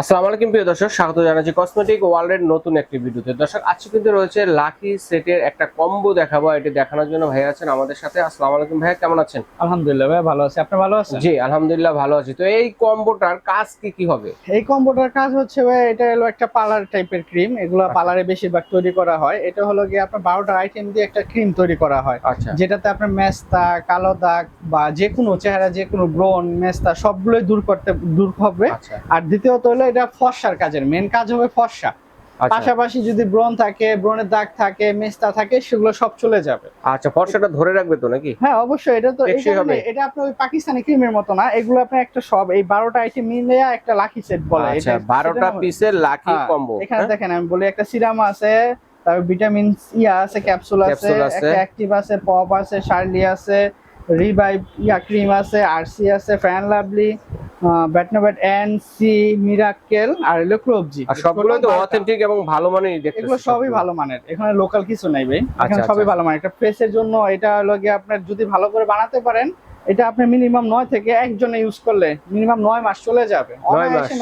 আসসালামু আলাইকুম প্রিয় দর্শক স্বাগত জানাচ্ছি কসমেটিক ওয়ার্ল্ডের নতুন একটি ভিডিওতে। দর্শক আজকে কিন্তু রয়েছে লাকি সেটের একটা কম্বো দেখাবো এটি দেখানোর জন্য ভাই আছেন আমাদের সাথে। আসসালামু আলাইকুম ভাইয়া কেমন আছেন? আলহামদুলিল্লাহ ভাই ভালো আছি। আপনি ভালো আছেন? জি আলহামদুলিল্লাহ ভালো আছি। তো এই কম্বোটার কাজ কি কি হবে? এই কম্বোটার কাজ হচ্ছে ভাই এটা হলো একটা পার্লার টাইপের ক্রিম এগুলো। পার্লারে বেশিরভাগ তৈরি করা হয়। এটা হলো গিয়ে আপনার বারোটা আইটেম দিয়ে একটা ক্রিম তৈরি করা হয়। আচ্ছা। যেটাতে আপনার মেস্তা কালো দাগ বা যে কোনো চেহারা যে কোনো ব্রণ মেস্তা সবগুলোই দূর করতে দূর হবে। আচ্ছা। আর দ্বিতীয়ত হলো এটা ফর্সার কাজের মেন কাজ হবে ফর্সা। আচ্ছা। পাশাপাশি যদি ব্রণ থাকে ব্রণের দাগ থাকে মেস্তা থাকে সেগুলো সব চলে যাবে। আচ্ছা ফর্সাটা ধরে রাখবে তো নাকি? হ্যাঁ অবশ্যই এটা তো এটা আপনার ওই পাকিস্তানি ক্রিমের মতো না এগুলো আপনার একটা সব এই বারোটা আইটেম মিলে একটা লাকি সেট বলে। আচ্ছা এটা বারোটা পিসের লাকি হ্যাঁ, কম্বো এখানে দেখেন আমি বলি একটা সিরাম আছে তারপর ভিটামিন আছে ক্যাপসুল আছে ক্যাপসুল আছে। একটা অ্যাক্টিভ আছে পপ আছে শার্লি আছে রিভাইভ ইয়া ক্রিম আছে আরসি আছে fan lovely Betnovate N C miracle আর হলো ক্লোবজি আর সবগুলো তো অথেন্টিক এবং ভালো মানের দেখতে এগুলো সবই ভালো মানের। এখানে লোকাল কিছু নাই ভাই। এখানে আচ্ছা, সবই আচ্ছা। ভালো মানের। এটা ফেসের জন্য এটা হলো গিয়ে আপনার যদি ভালো করে বানাতে পারেন এটা আপনি মিনিমাম নয় থেকে একজনে ইউজ করলে মিনিমাম নয় মাস চলে যাবে।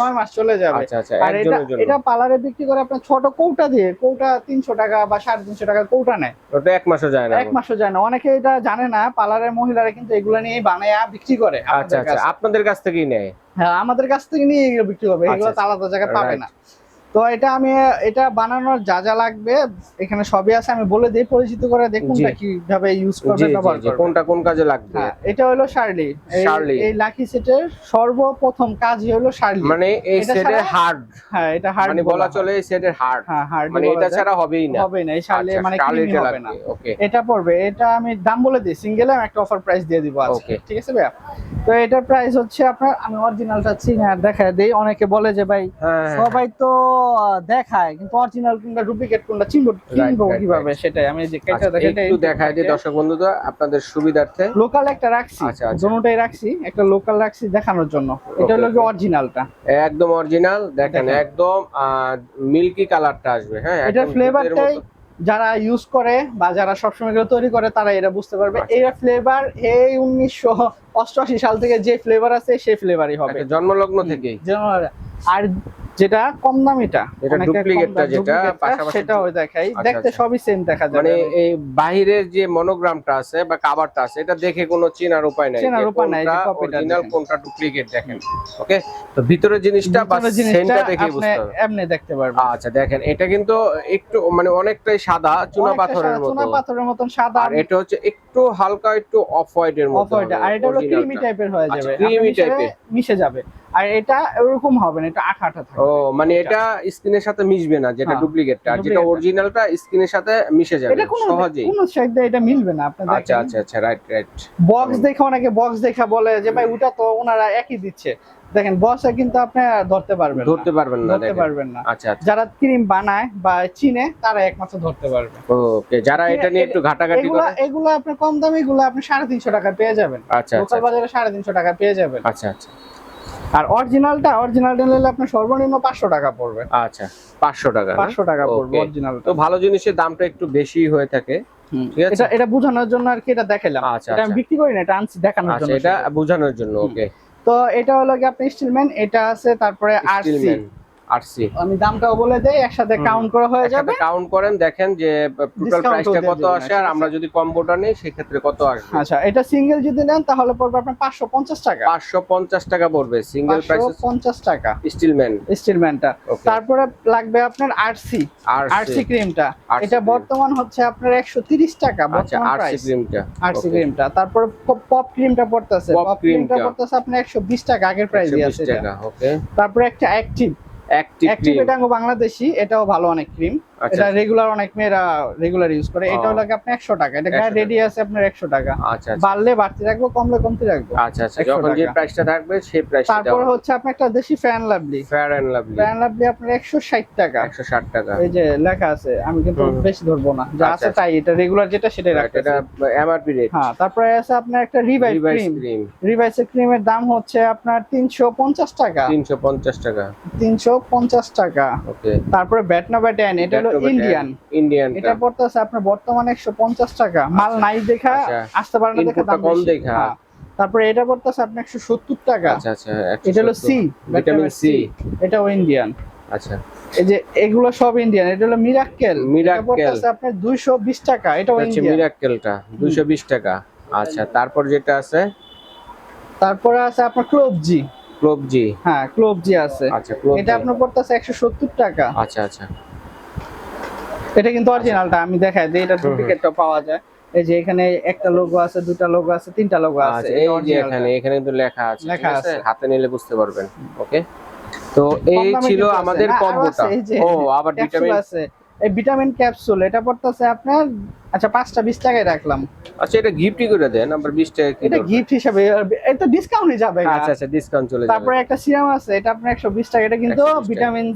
নয় মাস। চলে যাবে। আচ্ছা আচ্ছা আর এটা এটা পার্লারে বিক্রি করে আপনার ছোট কৌটা দিয়ে কৌটা তিনশো টাকা বা সাড়ে তিনশো টাকা কৌটা নেয়। ওটা এক মাসও যায় না। এক মাসও যায় না। অনেকে এটা জানে না পার্লারের মহিলারা কিন্তু এগুলো নিয়েই বানায়া বিক্রি করে আচ্ছা আচ্ছা আপনাদের কাছ থেকেই নেয়? হ্যাঁ আমাদের কাছ থেকে নিয়ে এগুলো বিক্রি করবে। এগুলো আলাদা জায়গায় পাবে না। তো এটা আমি এটা বানানোর যা যা লাগবে এখানে সবই আছে আমি বলে দিই পরিচিত করে দেখুন। কীভাবে ইউজ জি করবে জি ব্যবহার জি কোনটা কোন কাজে লাগবে? হ্যাঁ এটা হলো শার্লি এই- এই লাকি সেটের সর্বপ্রথম কাজই হলো শার্লি মানে এই সেটের হার্ড হ্যাঁ এটা হার্ড মানে বলা চলে এই সেটের হার্ড হ্যাঁ হার্ড মানে এটা ছাড়া হবেই না। হবে না এই শার্লি আচ্ছা, মানে ক্রিমি হবে না। ওকে এটা পড়বে এটা আমি দাম বলে দিই সিঙ্গেলে আমি একটা অফার প্রাইস দিয়ে দিব আজকে ঠিক আছে ভাইয়া? তো এটার প্রাইস হচ্ছে আপনার আমি অরিজিনালটা চিনি আর দেখায় দেই অনেকে বলে যে ভাই হ্যাঁ সবাই তো দেখায় কিন্তু অরিজিনাল কোনটা ডুপ্লিকেট কোনটা চিনবো চিনবো কীভাবে সেটাই আমি যে কেটে আচ্ছা, দেখে একটু দেখাই দিই দর্শক বন্ধুরা আপনাদের সুবিধার্থে। লোকাল একটা রাখছি আচ্ছা, আচ্ছা। দুটোটাই রাখছি একটা লোকাল রাখছি দেখানোর জন্য। এটা হলো কি অরিজিনালটা একদম অরিজিনাল দেখেন। একদম মিল্কি কালারটা আসবে হ্যাঁ এটা ফ্লেভারটাই। যারা ইউজ করে বা যারা সবসময় এগুলো তৈরি করে তারা এরা বুঝতে পারবে। এরা এই ফ্লেভার এই উনিশশো অষ্টআশি সাল থেকে যে ফ্লেভার আছে সেই ফ্লেভারই হবে। জন্মলগ্ন থেকে আর যেটা কম দামিটা এটা। অনেকে কম duplicate টা দাম- যেটা, duplicate টা, পাশাপাশি দেখাই। আচ্ছা, দেখতে আচ্ছা। সবই সেম দেখা যাবে। মানে এই বাহিরের যে মনোগ্রামটা আছে বা কাভারটা আছে এটা দেখে কোনো চেনার উপায় নাই চেনার উপায় নাই, যে কোনটা copy টা অরিজিনাল কোনটা ডুপ্লিকেট দেখেন ওকে তো ভিতরের জিনিসটা বা সেন্টটা দেখে বুঝতে হবে। এমনি দেখতে পারবেন। আচ্ছা দেখেন এটা কিন্তু একটু মানে অনেকটাই সাদা চুনা পাথরের মতো চুনা পাথরের মতন সাদা। আর এটা হচ্ছে একটু হালকা একটু অফ হোয়াইট এর মতো অফ মতো হোয়াইট আর এটা হলো ক্রিমি টাইপের হয়ে আচ্ছা, যাবে। creamy আপনি মিশে- যাবে। আর এটা এরকম হবে না এটা আঠা আঠা থাকবে। ও মানে এটা স্কিনের সাথে মিশবে না যেটা হ্যাঁ, ডুপ্লিকেটটা। আর যেটা অরিজিনালটা স্কিনের সাথে মিশে যাবে কোনো সহজেই। কোনো সাইডে এটা মিলবে না আপনি আচ্ছা আচ্ছা আচ্ছা রাইট রাইট বক্স দেখে অনেকে বক্স দেখে বলে যে ভাই ওটা তো ওনারা একই দিচ্ছে। দেখেন কিন্তু আপনি ধরতে পারবেন না। ধরতে পারবেন না ধরতে পারবেন না। আচ্ছা আচ্ছা। যারা ক্রিম বানায় বা চিনে তারা একমাত্র ধরতে পারবে। ওকে যারা এটা নিয়ে একটু ঘাটাঘাটি করে এগুলো আপনার কম দামে এগুলো আপনি সাড়ে তিনশো টাকা পেয়ে যাবেন। আচ্ছা আচ্ছা লোকাল বাজারে সাড়ে তিনশো টাকা পেয়ে যাবেন। আচ্ছা আচ্ছা। আর অরিজিনালটা অরিজিনালটা নিলে আপনার সর্বনিম্ন পাঁচশো টাকা পড়বে। আচ্ছা পাঁচশো টাকা? পাঁচশো টাকা পড়বে অরিজিনাল তো ভালো জিনিসের দামটা একটু বেশি হয়ে থাকে। ঠিক আছে। এটা এটা বোঝানোর জন্য আর কি এটা দেখাইলাম আচ্ছা, এটা আমি আচ্ছা। বিক্রি করি না এটা আনছি দেখানোর আচ্ছা জন্য এটা বোঝানোর জন্য ওকে তো এটা হলো কি আপনি স্টিলম্যান এটা আছে তারপরে আরসি স্টিলম্যান আমি দামটাও বলে দেই একসাথে কাউন্ট করা হয়ে যাবে। কাউন্ট করেন দেখেন যে টোটাল প্রাইসটা কত আসে আর আমরা যদি কম্বোটা নিই সেক্ষেত্রে কত আসবে? আচ্ছা এটা সিঙ্গেল যদি নেন তাহলে পড়বে আপনার পাঁচশো পঞ্চাশ টাকা। পাঁচশো পঞ্চাশ টাকা পড়বে সিঙ্গেল প্রাইস টাকা। স্টিলম্যান স্টিলম্যানটা তারপরে লাগবে আপনার আরসি আর আরসি ক্রিমটা এটা বর্তমান হচ্ছে আপনার একশো তিরিশ টাকা আচ্ছা আরসি ক্রিমটা আরসি ক্রিমটা তারপরে পপ ক্রিমটা পড়তেছে। পপ ক্রিমটা। পড়তেছে আপনার একশো বিশ টাকা আগের প্রাইস আছে এটা। ওকে তারপরে একটা অ্যাক্টিভ অ্যাক্টিভ এটা বাংলাদেশি এটাও ভালো অনেক ক্রিম এটা রেগুলার অনেক মেয়েরা রেগুলার ইউজ করে। এটা হলো আপনি একশো টাকা। এটা 100 টাকা। রেডি আছে আপনার একশো টাকা। আচ্ছা আচ্ছা। বাড়লে বাড়তি রাখব কমলে কমতে রাখব। আচ্ছা আচ্ছা। যখন যে প্রাইসটা থাকবে সেই প্রাইসটা তারপর হচ্ছে আপনার একটা দেশি fan lovely fair and lovely fan lovely আপনার একশো ষাট টাকা। একশো ষাট টাকা। এই যে লেখা আছে আমি কিন্তু বেশি ধরবো না। যা আচ্ছা, আছে আচ্ছা। তাই এটা রেগুলার যেটা সেটাই রাখতে এটা এমআরপি রেট হ্যাঁ তারপরে আছে আপনার একটা রিভাইস ক্রিম রিভাইসের ক্রিমের দাম হচ্ছে আপনার তিনশো পঞ্চাশ টাকা। তিনশো পঞ্চাশ টাকা। তিনশো পঞ্চাশ টাকা। ওকে তারপরে ব্যাটনোভ্যাটেন এটা হলো ইন্ডিয়ান ইন্ডিয়ান এটা পড়তেছে আপনার বর্তমানে একশো পঞ্চাশ টাকা। মাল নাই দেখা আচ্ছা। আসতে পারে না দেখে দাম কম দেখা। তারপরে এটা পড়তেছে আপনার একশো সত্তর টাকা। আচ্ছা আচ্ছা এটা হলো সি ভিটামিন সি এটাও ইন্ডিয়ান আচ্ছা। এই যে এগুলো সব ইন্ডিয়ান এটা হলো মিরাক্কেল। আপনার দুইশো বিশ টাকা। এটাও হচ্ছে ইন্ডিয়ান মিরাক্কেলটা দুইশো বিশ টাকা। আচ্ছা তারপর যেটা আছে? তারপরে আছে আপনার ক্লোবজি ক্লোবজি হ্যাঁ ক্লোবজি আছে। আচ্ছা এটা আপনার পড়তেছে একশো সত্তর টাকা। আচ্ছা আচ্ছা। এটা কিন্তু অরিজিনালটা আমি দেখাই যে এটা ডুপ্লিকেটটা পাওয়া যায়। এই যে এখানে একটা লোগো আছে দুটা লোগো আছে তিনটা লোগো আছে আচ্ছা এই যে এখানে এখানে কিন্তু লেখা আছে লেখা আছে। হাতে নিলে বুঝতে পারবেন ওকে? তো এই ছিল আমাদের কম্বোটা। ও আবার ভিটামিন আছে। এই ভিটামিন ক্যাপসুল এটা পড়তেছে আপনার আচ্ছা পাঁচটা বিশ টাকায় রাখলাম। আচ্ছা এটা গিফটই করে দেন নাম্বার 20 টাকা এটা গিফট হিসাবে এটা ডিসকাউন্টে যাবে। আচ্ছা আচ্ছা ডিসকাউন্ট চলে যাবে। তারপরে একটা সিরাম আছে এটা আপনার একশো বিশ টাকা এটা কিন্তু 120 টাকা। ভিটামিন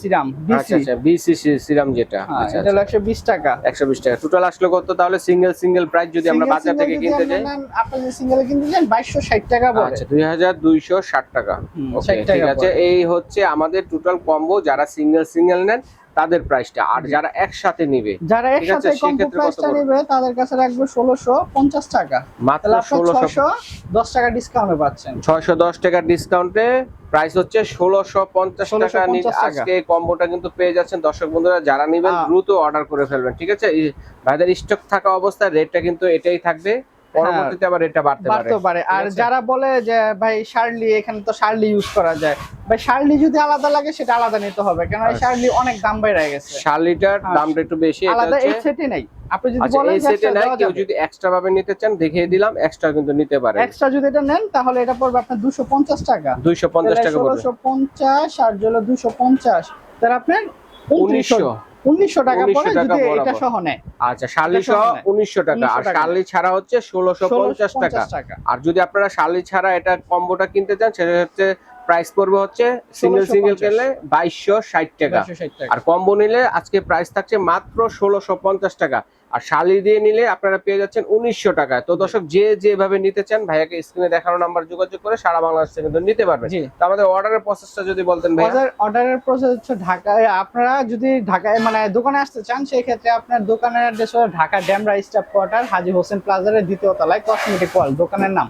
সিরাম আচ্ছা বিসি আচ্ছা বিসিসি সিরাম যেটা। আচ্ছা এটা হলো একশো বিশ টাকা। একশো বিশ টাকা। টোটাল আসলো কত তাহলে? সিঙ্গেল সিঙ্গেল প্রাইস যদি আমরা বাজার থেকে কিনতে যাই। আপনি যদি সিঙ্গেল কিনতে যান বাইশশো ষাট টাকা পড়ে আচ্ছা দুই হাজার দুইশো ষাট টাকা। হুম, ওকে 60 টাকা ঠিক আছে। এই হচ্ছে আমাদের টোটাল কম্বো যারা সিঙ্গেল সিঙ্গেল নেন তাদের প্রাইসটা আর যারা একসাথে নিবে যারা একসাথে কম্বো প্রাইসটা? নেবে তাদের কাছে রাখব ষোলোশো পঞ্চাশ টাকা। মাত্র তাহলে আপনার ষোলোশো ছশো দশ টাকা ডিসকাউন্টে পাচ্ছেন। ছয়শো দশ টাকার ডিসকাউন্টে প্রাইস হচ্ছে ষোলোশো পঞ্চাশ টাকা 1650 টাকা। আজকে কম্বোটা কিন্তু পেয়ে যাচ্ছেন। দর্শক বন্ধুরা যারা নিবেন হ্যাঁ। দ্রুত অর্ডার করে ফেলবেন ঠিক আছে? ভাইদের স্টক থাকা অবস্থায় রেটটা কিন্তু এটাই থাকবে। পরবর্তীতে আবার রেটটা বাড়তে পারে। বাড়তে পারে। আর যারা বলে যে ভাই শার্লি এখানে তো শার্লি ইউজ করা যায়। ভাই শার্লি যদি আলাদা লাগে সেটা আলাদা নিতে হবে। কেন এই আচ্ছা। শার্লি অনেক দাম বেড়ে গেছে। শার্লিটার হ্যাঁ। দামটা একটু বেশি এটা আলাদা এই সেটে নেই। আপনি যদি আচ্ছা বলেন এই সেটে নাই কেউ যদি এক্সট্রা ভাবে নিতে চান দেখিয়ে দিলাম এক্সট্রা কিন্তু নিতে পারে এক্সট্রা যদি এটা নেন তাহলে এটা পড়বে আপনার দুশো পঞ্চাশ টাকা। দুইশো পঞ্চাশ টাকা পড়বে। ষোলোশো পঞ্চাশ আর হলো দুশো পঞ্চাশ। তাহলে আপনার উনিশশো। উনিশশো টাকা 1900 পড়ে টাকা যদি এটা সহ নেয়। আচ্ছা শালি সহ উনিশশো টাকা। আর শালি ছাড়া হচ্ছে ষোলোশো পঞ্চাশ টাকা। আর যদি আপনারা শালি ছাড়া এটা কম্বোটা কিনতে চান সেটা হচ্ছে প্রাইস পড়বে হচ্ছে সিঙ্গেল সিঙ্গেল 1650 কিনলে বাইশশো ষাট টাকা। আর কম্বো নিলে আজকে প্রাইস থাকছে মাত্র ষোলোশো পঞ্চাশ টাকা। আর শালি দিয়ে নিলে আপনারা পেয়ে যাচ্ছেন উনিশশো টাকা। তো দর্শক যে যেভাবে নিতে চান ভাইয়াকে স্ক্রিনে দেখানো নাম্বার যোগাযোগ করে সারা বাংলাদেশ থেকে কিন্তু নিতে পারবেন। তো আমাদের অর্ডারের প্রসেসটা যদি বলতেন ভাইয়া। অর্ডার অর্ডারের প্রসেস হচ্ছে ঢাকায় আপনারা যদি ঢাকায় মানে দোকানে আসতে চান সেই ক্ষেত্রে আপনার দোকানের অ্যাড্রেস হলো ঢাকা ড্যামরা স্টাফ কোয়ার্টার হাজি হোসেন প্লাজারের দ্বিতীয় তলায় কসমেটিক ওয়াল দোকানের নাম।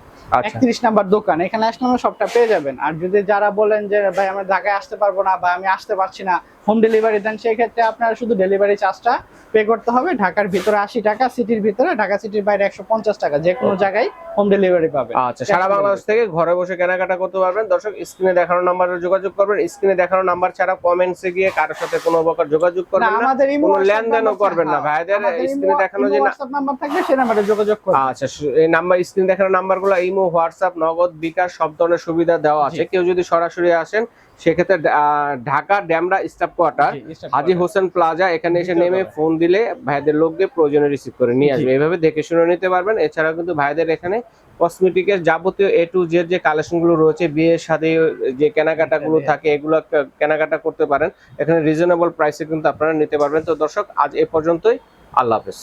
একত্রিশ নাম্বার দোকান, এখানে আসলে সবটা পেয়ে যাবেন। আর যদি যারা বলেন যে, ভাই, আমরা ঢাকায় আসতে পারব না বা আমি আসতে পারছি না হোম ডেলিভারি দেন সেই ক্ষেত্রে আপনারা শুধু ডেলিভারি চার্জটা পে করতে হবে। ঢাকার ভিতরে আশি টাকা সিটির ভিতরে ঢাকা সিটির বাইরে একশো পঞ্চাশ টাকা যে কোনো জায়গায় হোম ডেলিভারি পাবে আচ্ছা সারা বাংলাদেশ থেকে ঘরে বসে কেনাকাটা করতে পারবেন। দর্শক স্ক্রিনে দেখানো নাম্বারে যোগাযোগ করবেন। স্ক্রিনে দেখানো নাম্বার ছাড়া কমেন্টসে গিয়ে কারোর সাথে কোনো প্রকার যোগাযোগ করবেন না। আমাদের ইমো কোনো লেনদেনও করবেন না। ভাইদের স্ক্রিনে দেখানো যে নাম্বার থাকবে সেই নাম্বারে যোগাযোগ করবেন আচ্ছা এই নাম্বার স্ক্রিন দেখানো নাম্বারগুলো ইমো হোয়াটসঅ্যাপ নগদ বিকাশ সব ধরনের সুবিধা দেওয়া আছে। কেউ যদি সরাসরি আসেন সেক্ষেত্রে Dhaka Demra staff quarter Haji Hossain plaza এখানে এসে নেমে ফোন দিলে ভাইদের লোককে প্রয়োজনে রিসিভ করে নিয়ে আসবে। এভাবে দেখে শুনে নিতে পারবেন। এছাড়াও কিন্তু ভাইদের এখানে কসমেটিকের যাবতীয় এ টু জেড যে কালেকশনগুলো রয়েছে বিয়ের সাথে যে কেনাকাটাগুলো হ্যাঁ। থাকে এগুলো কেনাকাটা করতে পারেন। এখানে রিজনেবল প্রাইসে কিন্তু আপনারা নিতে পারবেন। তো দর্শক আজ এ পর্যন্তই। আল্লাহ হাফেজ।